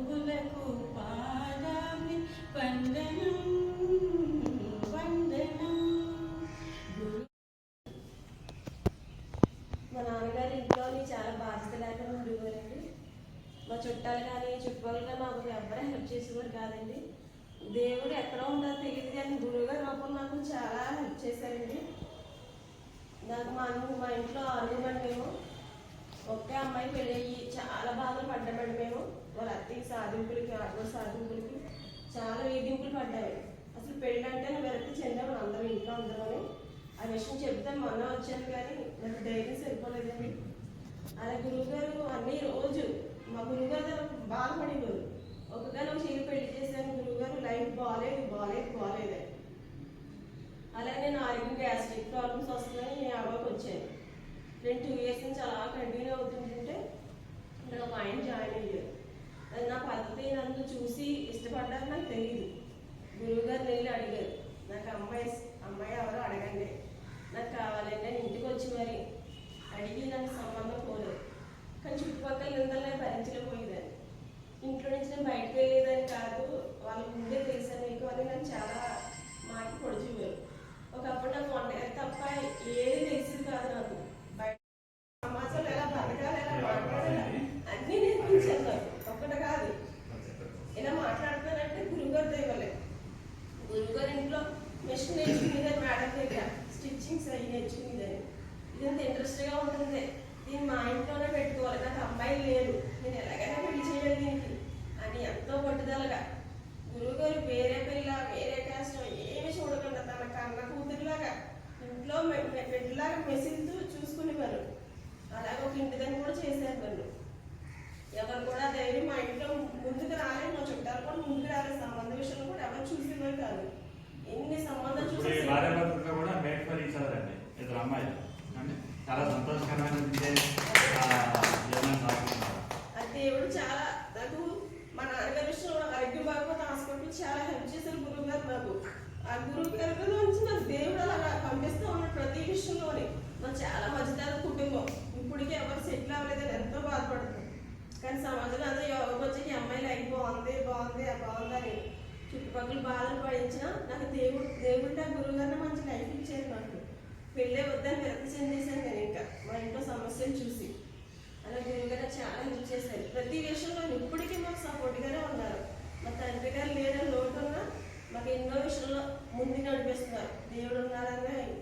సద్గురువులకు పాదామి వందనం వందనం. మా నాన్నగారి ఇంట్లోని చాలా బాధ్యత లేకుండా ఉండేవారండి మా చుట్టాలు కానీ చుట్టుపక్కల మాకు ఎవరు హెల్ప్ చేసేవారు కాదండి. దేవుడు ఎక్కడ ఉందో తెలియదు కానీ గురువుగారు మాకు నాకు చాలా హెల్ప్ చేశారండి. నాకు మా అన్న మా ఇంట్లో ఆరుగుమండి మేము ఒకే అమ్మాయి పెళ్ళి అయ్యి చాలా బాధలు పడ్డామండి మేము. వాళ్ళ అత్తకి సాధింపులకి ఆత్మ సాధింపులకి చాలా వేధింపులు పడ్డాయి. అసలు పెళ్ళి అంటే విరక్తి చెందాము అందరం ఇంట్లో అందరం ఆ విషయం చెప్తే మొన్న వచ్చాను కానీ నాకు ధైర్యం సరిపోలేదండి. అలా గురువుగారు అన్ని రోజు మా గురువుగారు బాధపడేవారు. ఒకగానే ఒక చీర పెళ్ళి చేశాను గురువుగారు లైఫ్ బాగాలేదు బాగాలేదు బాగాలేదు అలాగే నేను ఆరోగ్యం గ్యాస్ట్రిక్ ప్రాబ్లమ్స్ వస్తుందని నేను అవ్వకు వచ్చాను. నేను టూ ఇయర్స్ నుంచి అలా కంటిన్యూ అవుతుంటుంటే నేను ఒక ఆయన జాయిన్ అయ్యారు. నా పద్ధతి నన్ను చూసి ఇష్టపడ్డారు నాకు తెలియదు గురువుగారు వెళ్ళి అడిగారు. నాకు అమ్మాయి అమ్మాయి ఎవరో అడగండి. ఇదంతా ఇంట్రెస్ట్గా ఉంటుంది. దీన్ని మా ఇంట్లోనే పెట్టుకోవాలి. నాకు అమ్మాయి లేదు. నేను ఎలాగైనా పెళ్ళి చేయాలి దీనికి. అని ఎంతో పట్టుదలగా గురువుగారు వేరే పిల్ల వేరే క్యాస్ట్ ఏమి చూడకుండా తన కన్న కూతురులాగా ఇంట్లో మె- బిడ్డలాగా మెసిల్తూ చూసుకునేవారు. అలాగే ఒక ఇంటి దగ్గర కూడా చేశారు వాళ్ళు ఎవరు కూడా ధైర్యం మా ఇంట్లో బాగోతే చాలా హెల్ప్ చేశారు గురువు గారు నాకు ఆ గురువు గారి నుంచి నాకు దేవుడు అలా పంపిస్తూ ఉన్నాడు ప్రతి విషయంలోని. నాకు చాలా మధ్యతర కుటుంబం. ఇప్పటికే ఎవరు సెటిల్ అవ్వలేదని ఎంతో బాధపడుతుంది కానీ సమాజంలో అదే యోగకు వచ్చి అమ్మాయిలు అయి బాగుంది బాగుంది ఆ బాగుందని చుట్టుపక్కల బాధలు పడించిన నాకు దేవుడు దేవుడు ఆ గురువు గారిని మంచి లైఫ్ ఇచ్చారు నాకు పెళ్ళే వద్దని విరక్తి చెందేశాను నేను ఇంకా. మా ఇంట్లో సమస్యలు చూసి. అలా గురువుగారు చాలా హెల్ప్ చేశారు. ప్రతి విషయంలో ఇప్పటికీ మాకు సపోర్ట్గానే ఉన్నారు మా తండ్రి గారు లేదని లోటు ఉన్నా మాకు ఎన్నో విషయంలో ముందుకు నడిపిస్తున్నారు. దేవుడు ఉన్నారని